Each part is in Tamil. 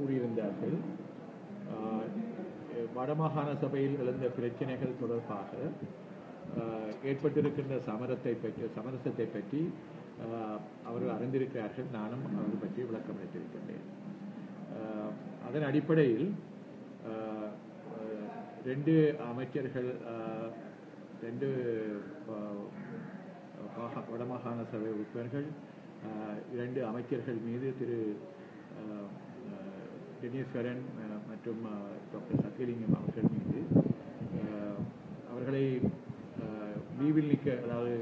கூறியிருந்தார்கள். வடமாகாண சபையில் எழுந்த பிரச்சனைகள் தொடர்பாக ஏற்பட்டிருக்கின்ற சமரத்தை பற்றி சமரசத்தை பற்றி அவர்கள் அறிந்திருக்கிறார்கள். நானும் அவர்கள் பற்றி விளக்கம் அளித்திருக்கின்றேன். அதன் அடிப்படையில் ரெண்டு அமைச்சர்கள் ரெண்டு வடமாகாண சபை உறுப்பினர்கள் இரண்டு அமைச்சர்கள் மீது திரு ஆஹ், மற்றும் டாக்டர் சத்தியலிங்கம் அவர்கள் மீது. அவர்களை லீவில் நிற்க அதாவது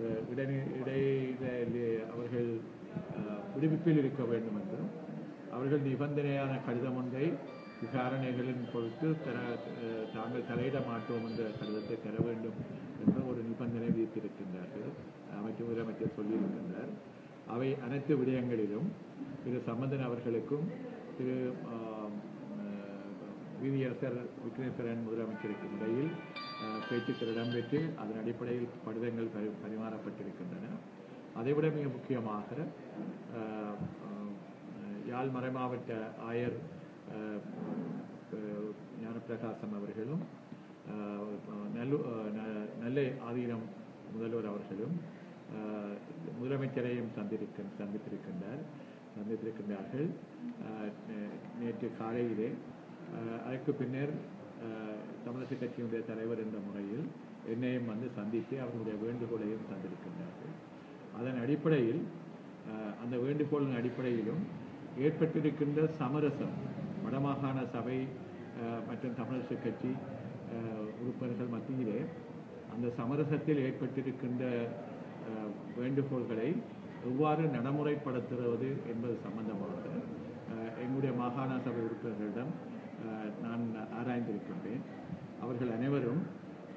ஆஹ், இடனி அவர்கள் விடுவிப்பில் இருக்க வேண்டும் என்றும் அவர்கள் நிபந்தனையான கடிதம் ஒன்றை விசாரணைகளின் பொறுத்து தர தாங்கள் தலையிட மாட்டோம் என்ற கடிதத்தை தர வேண்டும் என்ற ஒரு நிபந்தனை விதித்திருக்கின்றார்கள். அமைச்சர் முதலமைச்சர் சொல்லியிருக்கின்றார். அவை அனைத்து விடயங்களிலும் திரு சம்பந்தன் அவர்களுக்கும் திரு வீதியரசர் விக்னேஸ்வரன் முதலமைச்சருக்கு இடையில் பேச்சுக்கள் இடம்பெற்று அதன் அடிப்படையில் கடிதங்கள் பரி பரிமாறப்பட்டிருக்கின்றன. அதைவிட மிக முக்கியமாக அஹ், அஹ், யாழ் மறைமாவட்ட ஆயர் அஹ், ஞானப்பிரகாசம் அவர்களும் நல்லு அஹ், நெல்லை ஆதீனம் முதல்வர் அவர்களும் முதலமைச்சரையும் சந்திருக்க சந்தித்திருக்கின்றார். சந்தித்திருக்கின்றார்கள் நே- நேற்று காலையிலே அதற்கு பின்னர் தமிழக கட்சியினுடைய தலைவர் என்ற முறையில் என்னையும் வந்து சந்தித்து அவர்களுடைய வேண்டுகோளையும் தந்திருக்கின்றார்கள். அதன் அடிப்படையில் அந்த வேண்டுகோளின் அடிப்படையிலும் ஏற்பட்டிருக்கின்ற சமரசம் வடமாகாண சபை மற்றும் தமிழரசு கட்சி உறுப்பினர்கள் மத்தியிலே அந்த சமரசத்தில் ஏற்பட்டிருக்கின்ற வேண்டுகோள்களை எவ்வாறு நடைமுறைப்படுத்துவது என்பது சம்பந்தமாக எங்களுடைய மாகாண சபை உறுப்பினர்களிடம் நான் ஆராய்ந்திருக்கின்றேன். அவர்கள் அனைவரும்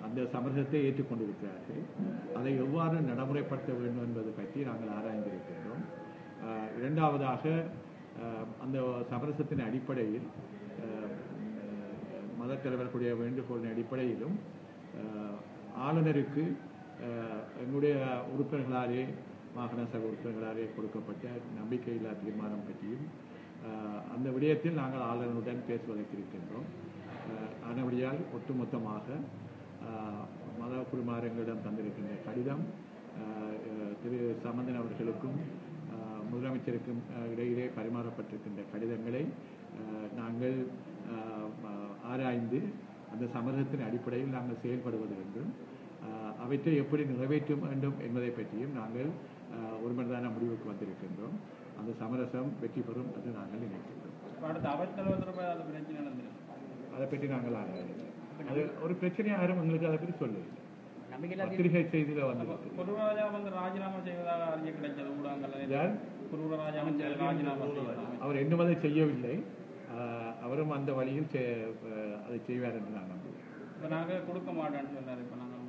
அந்த சமரசத்தை ஏற்றுக்கொண்டிருக்கிறார்கள். அதை எவ்வாறு நடைமுறைப்படுத்த வேண்டும் என்பது பற்றி நாங்கள் ஆராய்ந்திருக்கின்றோம். இரண்டாவதாக அந்த சமரசத்தின் அடிப்படையில் மதத்தலைவர்களுடைய வேண்டுகோளின் அடிப்படையிலும் ஆளுநருக்கு எங்களுடைய உறுப்பினர்களாலே மாகாண சபை கொடுக்கப்பட்ட நம்பிக்கையில்லா தீர்மானம் பற்றியும் அந்த விடயத்தில் நாங்கள் ஆளுநருடன் பேசுவதற்கு இருக்கின்றோம் ஆனபடியால் ஒட்டுமொத்தமாக மத குருமாரங்களிடம் தந்திருக்கின்ற கடிதம் திரு சமந்தன் அவர்களுக்கும் முதலமைச்சருக்கும் இடையிலே பரிமாறப்பட்டிருக்கின்ற கடிதங்களை நாங்கள் ஆராய்ந்து அந்த சமரசத்தின் அடிப்படையில் நாங்கள் செயல்படுவது என்றும் அவற்றை எப்படி நிறைவேற்ற வேண்டும் என்பதை பற்றியும் நாங்கள் அஹ், ஒருமனதான முடிவுக்கு வந்திருக்கின்றோம். அந்த சமரசம் வெற்றி பெறும் என்று நாங்கள் நினைக்கின்றோம். அது பற்றி நாங்கள் ஆராயவில்லை. அது ஒரு பிரச்சனை யாரும் எங்களுக்கு அதை பற்றி சொல்லவில்லை பத்திரிகை செய்தியில வந்து ராஜினாமா செய்வதாக அறிய கிடைச்சது ஊடகங்கள் வந்து ராஜினாமா அவர் இன்னும் அதை செய்யவில்லை. ஆஹ் அவரும் அந்த வழியில் அதை செய்வார் என்று நான் நம்புகிறேன். இப்ப நாங்க கொடுக்க மாட்டோம்னு சொன்னாரு. இப்ப நாங்க உங்களுக்கு குருவராஜா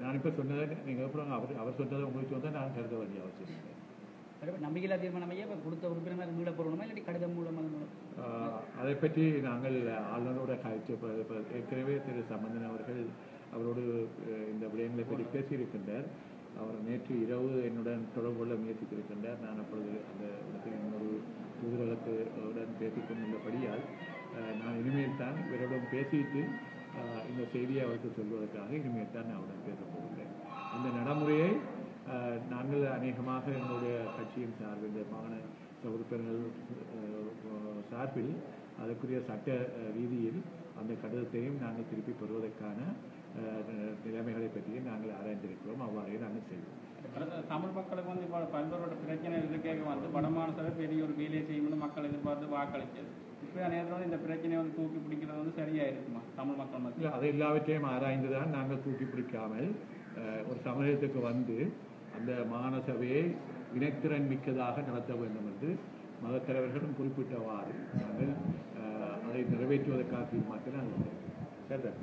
நான் இப்போ சொன்னதை நீங்கள் அப்புறம் அவர் அவர் சொன்னதை உங்களுக்கு சொன்னால் நான் கருத வேண்டிய அவசியம் இல்லை நம்பிக்கையில்லா தீர்மானம் ஐயா இப்ப கொடுத்த உறுப்பினர் மீள போறணுமா இல்லாட்டி கடிதம் மூலம் அது பற்றி நாங்கள் ஆளுநரோட இப்ப ஏற்கனவே திரு சம்பந்தன் அவர்கள் அவரோடு இந்த விடயங்களை பற்றி பேசியிருக்கின்றார் அவர் நேற்று இரவு என்னுடன் தொடர்பு கொள்ள முயற்சித்திருக்கின்றார் நான் அப்பொழுது அந்த இடத்தில் இன்னொரு தூதரகத்து உடன் பேசிக் கொண்டுள்ளபடியால் அஹ், நான் இனிமேல் தான் இவரிடம் பேசிட்டு இந்த செய்தியை அவருக்கு சொல்வதற்காக இனிமேல் தான் நான் அவருடன் பேசப் அந்த நடைமுறையை நாங்கள் அநேகமாக எங்களுடைய கட்சியின் சார்பில் மாகாண உறுப்பினர்கள் சார்பில் அதற்குரிய சட்ட ரீதியில் அந்த கடிதத்தையும் நாங்கள் திருப்பி பெறுவதற்கான நிலைமைகளை பற்றியும் நாங்கள் ஆராய்ந்திருக்கிறோம். அவ்வாறே நாங்கள் செய்வோம். தமிழ் மக்களுக்கு வந்து இப்போ பல்வேறு பிரச்சனை இருக்கே வந்து வடமாநில சபை பெரிய ஒரு வேலையை செய்யணும்னு மக்கள் எதிர்பார்த்து வாக்களிச்சது இப்போ நேரத்தில் வந்து இந்த பிரச்சனையை வந்து தூக்கி பிடிக்கிறது வந்து சரியா இருக்குமா தமிழ் மக்கள் மத்தியில்? அது எல்லாவற்றையும் ஆராய்ந்து தான் நாங்கள் தூக்கி பிடிக்காமல் அஹ், ஒரு சமூகத்துக்கு வந்து அந்த மாகாண சபையை மிக்கதாக நடத்த வேண்டும் என்று மதத்தலைவர்களும் குறிப்பிட்டவாறு நாங்கள் அஹ், அதை நிறைவேற்றுவதற்காக தீர்மானத்தில் நாங்கள் சரிதான்?